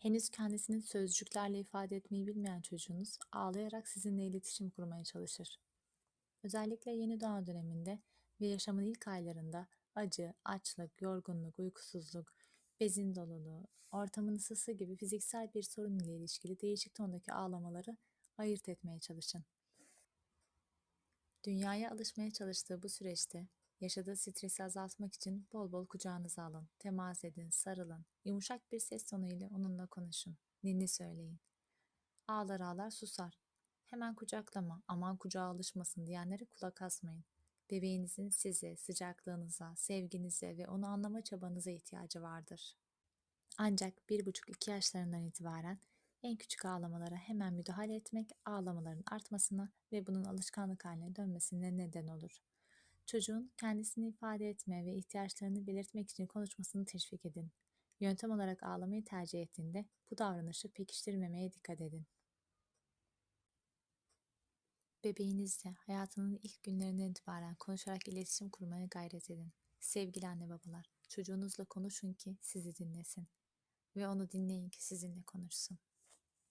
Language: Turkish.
Henüz kendisini sözcüklerle ifade etmeyi bilmeyen çocuğunuz ağlayarak sizinle iletişim kurmaya çalışır. Özellikle yeni doğan döneminde ve yaşamın ilk aylarında acı, açlık, yorgunluk, uykusuzluk, bezin doluluğu, ortamın ısısı gibi fiziksel bir sorun ile ilişkili değişik tondaki ağlamaları ayırt etmeye çalışın. Dünyaya alışmaya çalıştığı bu süreçte yaşadığı stresi azaltmak için bol bol kucağınıza alın, temas edin, sarılın, yumuşak bir ses tonu ile onunla konuşun, ninni söyleyin. Ağlar ağlar susar. Hemen kucaklama, aman kucağa alışmasın diyenlere kulak asmayın. Bebeğinizin size, sıcaklığınıza, sevginize ve onu anlama çabanıza ihtiyacı vardır. Ancak bir buçuk iki yaşlarından itibaren en küçük ağlamalara hemen müdahale etmek ağlamaların artmasına ve bunun alışkanlık haline dönmesine neden olur. Çocuğun kendisini ifade etme ve ihtiyaçlarını belirtmek için konuşmasını teşvik edin. Yöntem olarak ağlamayı tercih ettiğinde bu davranışı pekiştirmemeye dikkat edin. Bebeğinizle hayatının ilk günlerinden itibaren konuşarak iletişim kurmaya gayret edin. Sevgili anne babalar, çocuğunuzla konuşun ki sizi dinlesin ve onu dinleyin ki sizinle konuşsun.